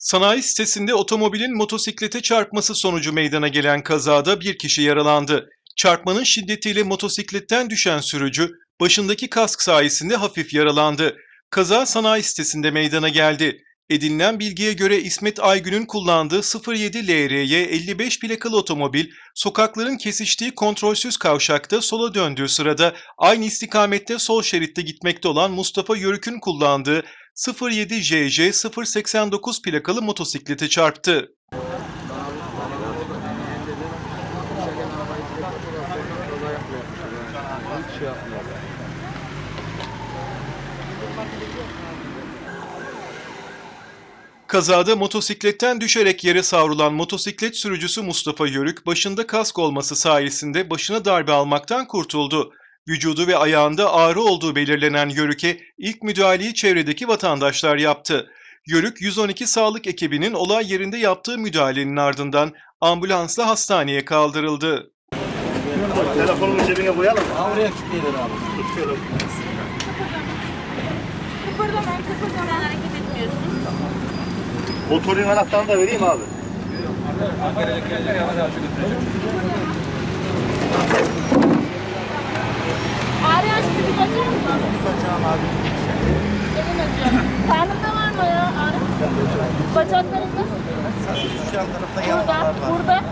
Sanayi sitesinde otomobilin motosiklete çarpması sonucu meydana gelen kazada bir kişi yaralandı. Çarpmanın şiddetiyle motosikletten düşen sürücü başındaki kask sayesinde hafif yaralandı. Kaza sanayi sitesinde meydana geldi. Edinilen bilgiye göre İsmet Aygün'ün kullandığı 07 LRY 55 plakalı otomobil sokakların kesiştiği kontrolsüz kavşakta sola döndüğü sırada aynı istikamette sol şeritte gitmekte olan Mustafa Yörük'ün kullandığı 07 JJ 089 plakalı motosiklete çarptı. Kazada motosikletten düşerek yere savrulan motosiklet sürücüsü Mustafa Yörük başında kask olması sayesinde başına darbe almaktan kurtuldu. Vücudu ve ayağında ağrı olduğu belirlenen Yörük'e ilk müdahaleyi çevredeki vatandaşlar yaptı. Yörük 112 sağlık ekibinin olay yerinde yaptığı müdahalenin ardından ambulansla hastaneye kaldırıldı. Telefonumu cebine koyalım? Oraya kilitleyin abi. Tutuyorum. Kıpırdamayın, kıpırdamayın. hareket etmiyorsunuz. Motorun anahtarını da vereyim abi. Ağrıyan Sadece şu yan tarafta yaralar var. burada.